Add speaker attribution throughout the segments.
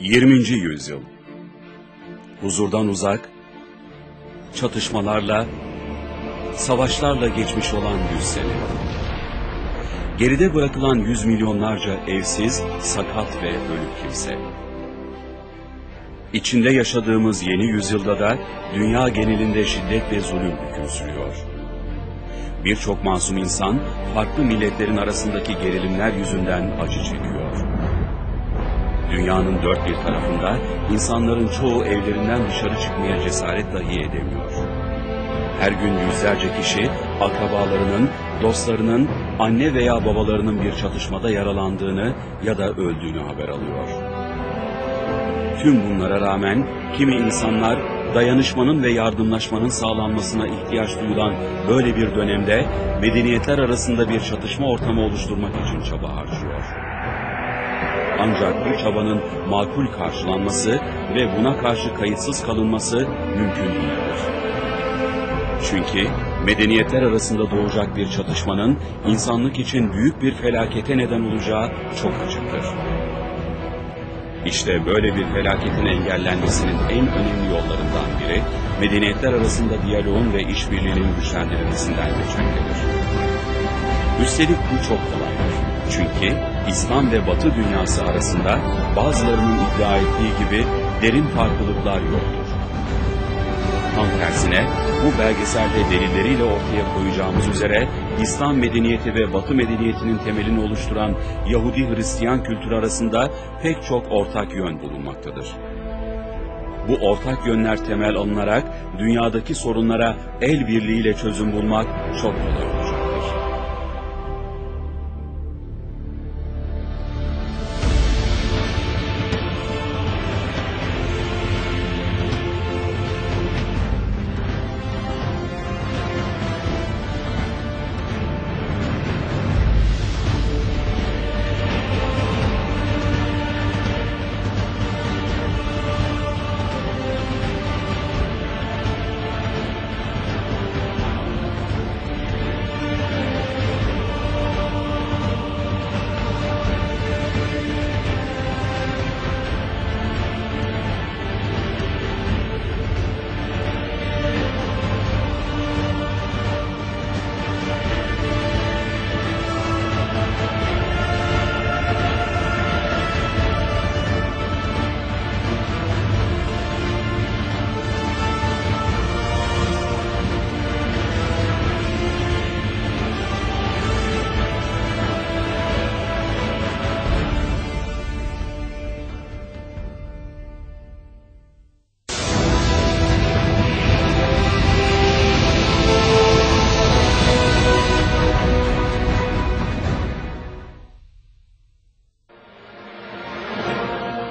Speaker 1: 20. yüzyıl. Huzurdan uzak, çatışmalarla, savaşlarla geçmiş olan yüz sene. Geride bırakılan yüz milyonlarca evsiz, sakat ve ölü kimse. İçinde yaşadığımız yeni yüzyılda da dünya genelinde şiddet ve zulüm hüküm sürüyor. Birçok masum insan farklı milletlerin arasındaki gerilimler yüzünden acı çekiyor. Dünyanın dört bir tarafında insanların çoğu evlerinden dışarı çıkmaya cesaret dahi edemiyor. Her gün yüzlerce kişi akrabalarının, dostlarının, anne veya babalarının bir çatışmada yaralandığını ya da öldüğünü haber alıyor. Tüm bunlara rağmen kimi insanlar dayanışmanın ve yardımlaşmanın sağlanmasına ihtiyaç duyulan böyle bir dönemde medeniyetler arasında bir çatışma ortamı oluşturmak için çaba harcıyor. Ancak bu çabanın makul karşılanması ve buna karşı kayıtsız kalınması mümkün değildir. Çünkü medeniyetler arasında doğacak bir çatışmanın insanlık için büyük bir felakete neden olacağı çok açıktır. İşte böyle bir felaketin engellenmesinin en önemli yollarından biri, medeniyetler arasında diyaloğun ve işbirliğinin güçlendirilmesinden geçmektedir. Üstelik bu çok kolaydır. Çünkü İslam ve Batı dünyası arasında bazılarının iddia ettiği gibi derin farklılıklar yoktur. Tam tersine bu belgeselde delilleriyle ortaya koyacağımız üzere İslam medeniyeti ve Batı medeniyetinin temelini oluşturan Yahudi-Hristiyan kültürü arasında pek çok ortak yön bulunmaktadır. Bu ortak yönler temel alınarak dünyadaki sorunlara el birliğiyle çözüm bulmak çok kolay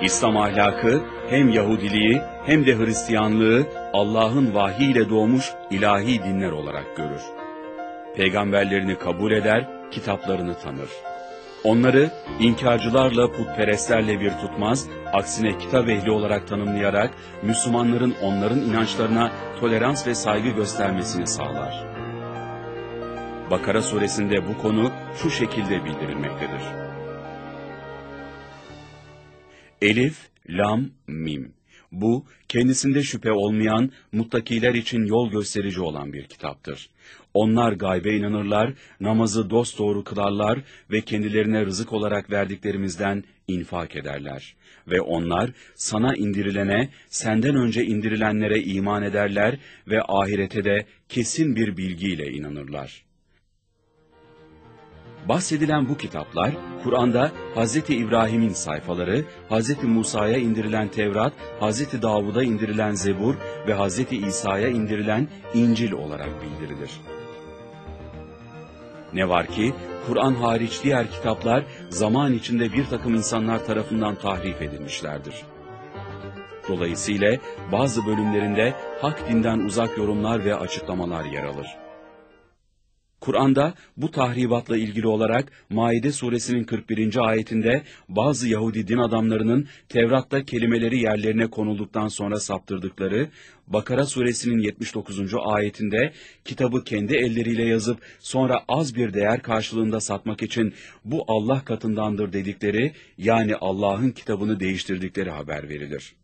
Speaker 1: İslam ahlakı hem Yahudiliği hem de Hristiyanlığı Allah'ın vahiyle doğmuş ilahi dinler olarak görür. Peygamberlerini kabul eder, kitaplarını tanır. Onları inkarcılarla putperestlerle bir tutmaz, aksine kitap ehli olarak tanımlayarak Müslümanların onların inançlarına tolerans ve saygı göstermesini sağlar. Bakara suresinde bu konu şu şekilde bildirilmektedir. Elif, Lam, Mim. Bu, kendisinde şüphe olmayan, muttakiler için yol gösterici olan bir kitaptır. Onlar gaybe inanırlar, namazı dosdoğru kılarlar ve kendilerine rızık olarak verdiklerimizden infak ederler. Ve onlar sana indirilene, senden önce indirilenlere iman ederler ve ahirete de kesin bir bilgiyle inanırlar. Bahsedilen bu kitaplar, Kur'an'da Hz. İbrahim'in sayfaları, Hz. Musa'ya indirilen Tevrat, Hz. Davud'a indirilen Zebur ve Hz. İsa'ya indirilen İncil olarak bildirilir. Ne var ki, Kur'an hariç diğer kitaplar zaman içinde bir takım insanlar tarafından tahrif edilmişlerdir. Dolayısıyla bazı bölümlerinde hak dinden uzak yorumlar ve açıklamalar yer alır. Kur'an'da bu tahribatla ilgili olarak Maide suresinin 41. ayetinde bazı Yahudi din adamlarının Tevrat'ta kelimeleri yerlerine konulduktan sonra saptırdıkları, Bakara suresinin 79. ayetinde kitabı kendi elleriyle yazıp sonra az bir değer karşılığında satmak için bu Allah katındandır dedikleri yani Allah'ın kitabını değiştirdikleri haber verilir.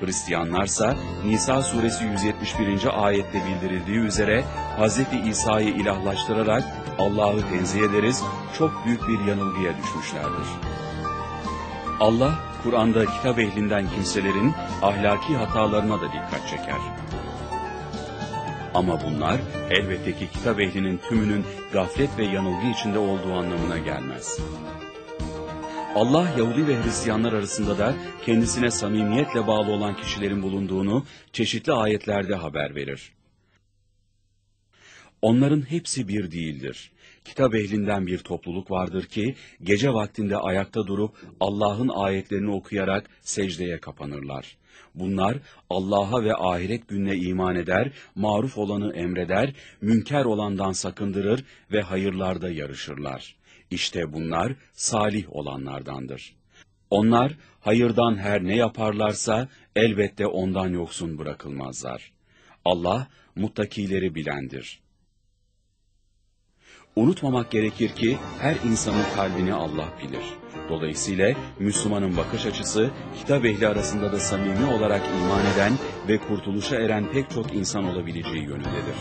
Speaker 1: Hristiyanlarsa Nisa suresi 171. ayette bildirildiği üzere Hz. İsa'yı ilahlaştırarak Allah'ı tenzih ederiz, çok büyük bir yanılgıya düşmüşlerdir. Allah, Kur'an'da kitap ehlinden kimselerin ahlaki hatalarına da dikkat çeker. Ama bunlar elbette ki kitap ehlinin tümünün gaflet ve yanılgı içinde olduğu anlamına gelmez. Allah Yahudi ve Hristiyanlar arasında da kendisine samimiyetle bağlı olan kişilerin bulunduğunu çeşitli ayetlerde haber verir. Onların hepsi bir değildir. Kitap ehlinden bir topluluk vardır ki gece vaktinde ayakta durup Allah'ın ayetlerini okuyarak secdeye kapanırlar. Bunlar Allah'a ve ahiret gününe iman eder, maruf olanı emreder, münker olandan sakındırır ve hayırlarda yarışırlar. İşte bunlar salih olanlardandır. Onlar hayırdan her ne yaparlarsa elbette ondan yoksun bırakılmazlar. Allah muttakileri bilendir. Unutmamak gerekir ki her insanın kalbini Allah bilir. Dolayısıyla Müslümanın bakış açısı kitap ehli arasında da samimi olarak iman eden ve kurtuluşa eren pek çok insan olabileceği yönündedir.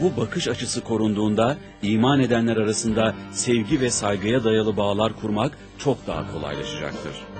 Speaker 1: Bu bakış açısı korunduğunda iman edenler arasında sevgi ve saygıya dayalı bağlar kurmak çok daha kolaylaşacaktır.